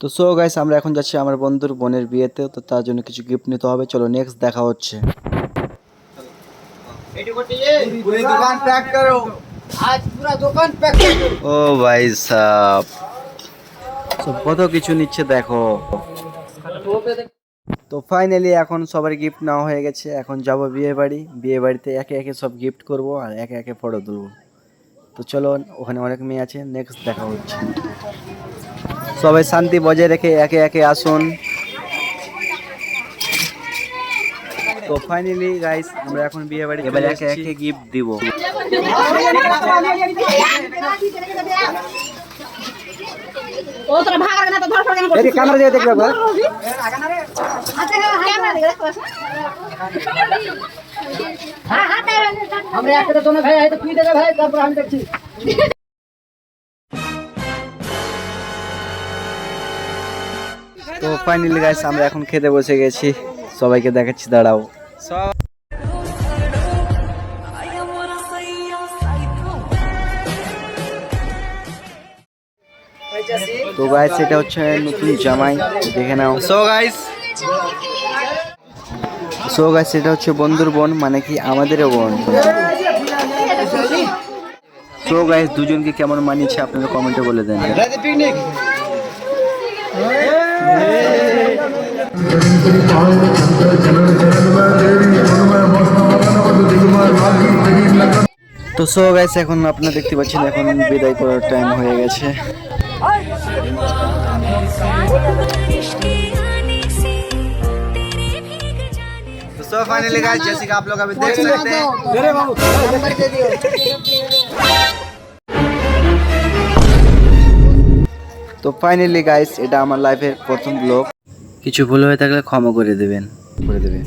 তো so guys আমরা এখন যাচ্ছি আমার বন্ধুর বোনের বিয়েতে, তো তার জন্য কিছু গিফট নিতে হবে। চলো নেক্সট দেখা হচ্ছে। ও ভাই সাহ কত কিছু নিচ্ছে দেখো। তো ফাইনালি এখন সবার গিফট নেওয়া হয়ে গেছে। এখন যাব বিয়ে বাড়ি। বিয়ে বাড়িতে একে একে সব গিফট করব আর একে একে ফটো তুলবো। তো চলো ওখানে অনেক মেয়ে আছে নেক্সট দেখা হচ্ছে। সবাই শান্তি বজায় রেখে একে একে আসুন। তো ফাইনালি গাইস আমরা এখন বিয়ে বাড়ি এবার একে একে গিফট দিব। ও তোরা ভাগার না তো ধর ফড় কেন এদিকে ক্যামেরা দিয়ে দেখবে ক্যামেরা আমরা একটা তো ভাই হয়তো তুই ভাই তারপর আমি দেখছি। তো ফাইনালি গাইস আমরা এখন খেতে বসে গেছি। সবাইকে দেখাচ্ছি দাঁড়াও। তো গাইস এটা হচ্ছে নতুন জামাই দেখে নাও। সো গাইস সো গাছ এটা হচ্ছে বন্ধুর বোন মানে কি আমাদেরও বোন। সো গাইস দুজনকে কেমন মানিয়েছে আপনারা কমেন্টে বলে দেন। তো সো গাইস এখন আপনারা দেখতে পাচ্ছেন, এখন বিদায় করার টাইম হয়ে গেছে। सो फाइनली गाइस जैसे कि आप लोग अभी देख सकते हैं दे रे बाबू नंबर दे दियो তো ফাইনালি গাইস এটা আমার লাইফের প্রথম ব্লগ কিছু ভুল হয়ে থাকলে ক্ষমা করে দেবেন করে দেবেন